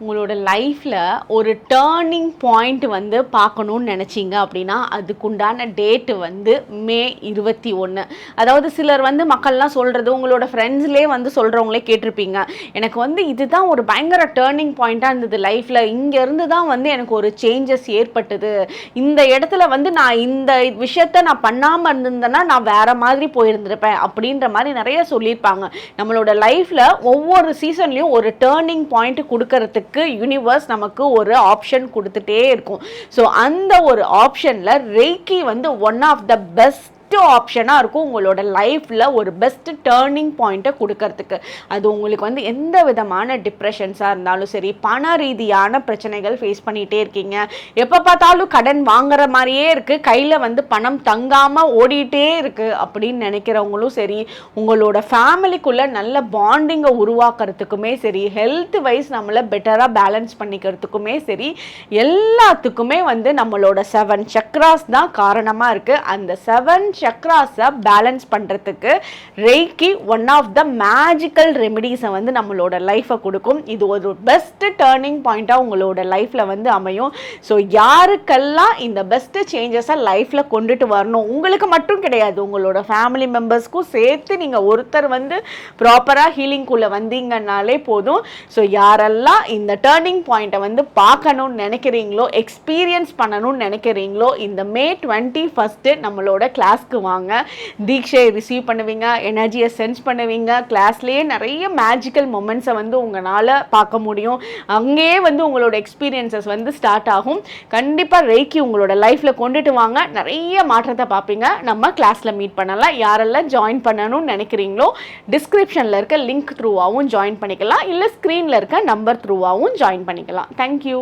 உங்களோட லைஃப்பில் ஒரு டேர்னிங் பாயிண்ட் வந்து பார்க்கணும்னு நினச்சிங்க அப்படின்னா அதுக்குண்டான டேட்டு வந்து மே இருபத்தி ஒன்று அதாவது சிலர் வந்து மக்கள்லாம் சொல்கிறது உங்களோட ஃப்ரெண்ட்ஸ்லேயே வந்து சொல்கிறவங்களே கேட்டிருப்பீங்க. எனக்கு வந்து இதுதான் ஒரு பயங்கர டேர்னிங் பாயிண்ட்டாக இருந்தது லைஃப்பில் இங்கேருந்து தான் வந்து எனக்கு ஒரு சேஞ்சஸ் ஏற்பட்டது. இந்த இடத்துல வந்து நான் இந்த விஷயத்த நான் பண்ணாமல் இருந்திருந்தேன்னா நான் வேற மாதிரி போயிருந்திருப்பேன் அப்படின்ற மாதிரி நிறைய சொல்லியிருப்பாங்க. நம்மளோட லைஃப்பில் ஒவ்வொரு சீசன்லேயும் ஒரு டேர்னிங் பாயிண்ட் கொடுக்கறதுக்கு யூனிவர்ஸ் நமக்கு ஒரு ஆப்ஷன் கொடுத்துட்டே இருக்கும். ஸோ அந்த ஒரு ஆப்ஷனில் ரெய்கி வந்து ஒன் ஆஃப் த பெஸ்ட் ஆப்ஷனாக இருக்கும் உங்களோட லைஃப்பில் ஒரு பெஸ்ட் டேர்னிங் பாயிண்ட்டை கொடுக்கறதுக்கு. அது உங்களுக்கு வந்து எந்த விதமான டிப்ரெஷன்ஸாக இருந்தாலும் சரி பண ரீதியான பிரச்சனைகள் ஃபேஸ் பண்ணிகிட்டே இருக்கீங்க. எப்போ பார்த்தாலும் கடன் வாங்குற மாதிரியே இருக்குது கையில் வந்து பணம் தங்காமல் ஓடிட்டே இருக்குது அப்படின்னு நினைக்கிறவங்களும் சரி உங்களோட ஃபேமிலிக்குள்ளே நல்ல பாண்டிங்கை உருவாக்குறதுக்குமே சரி ஹெல்த் வைஸ் நம்மளை பெட்டராக பேலன்ஸ் பண்ணிக்கிறதுக்குமே சரி எல்லாத்துக்குமே வந்து நம்மளோட செவன் சக்ராஸ் தான் காரணமாக இருக்குது அந்த செவன் சக்ராஸை பேலன்ஸ் பண்ணுறதுக்கு reiki one of the magical ரெமெடிஸை வந்து நம்மளோட லைஃப்பை கொடுக்கும். இது ஒரு பெஸ்ட்டு டேர்னிங் பாயிண்ட்டாக உங்களோட லைஃப்பில் வந்து அமையும். ஸோ யாருக்கெல்லாம் இந்த பெஸ்ட்டு சேஞ்சஸை லைஃப்பில் கொண்டுட்டு வரணும் உங்களுக்கு மட்டும் கிடையாது. உங்களோட ஃபேமிலி மெம்பர்ஸ்க்கும் சேர்த்து நீங்கள் ஒருத்தர் வந்து ப்ராப்பராக ஹீலிங்குள்ளே வந்தீங்கன்னாலே போதும். ஸோ யாரெல்லாம் இந்த டேர்னிங் பாயிண்ட்டை வந்து பார்க்கணும்னு நினைக்கிறீங்களோ எக்ஸ்பீரியன்ஸ் பண்ணணும்னு நினைக்கிறீங்களோ இந்த மே டுவெண்ட்டி ஃபஸ்ட்டு நம்மளோட கிளாஸ்க்கு வாங்க. தீக்ஷையை ரிசீவ் பண்ணுவீங்க எனர்ஜியை சென்ஸ் பண்ணுவீங்க. கிளாஸ்லேயே நிறைய மேஜிக்கல் மொமெண்ட்ஸை வந்து உங்களால் பார்க்க முடியும். அங்கேயே வந்து உங்களோட எக்ஸ்பீரியன்சஸ் வந்து ஸ்டார்ட் ஆகும். கண்டிப்பாக ரெய்க்கி உங்களோட லைஃப்பில் கொண்டுட்டு வாங்க. நிறைய மாற்றத்தை பார்ப்பீங்க. நம்ம கிளாஸில் மீட் பண்ணலாம். யாரெல்லாம் ஜாயின் பண்ணணும்னு நினைக்கிறீங்களோ டிஸ்கிரிப்ஷனில் இருக்க லிங்க் த்ரூவாகவும் ஜாயின் பண்ணிக்கலாம். இல்லை ஸ்க்ரீனில் இருக்க நம்பர் த்ரூவாகவும் ஜாயின் பண்ணிக்கலாம். Thank you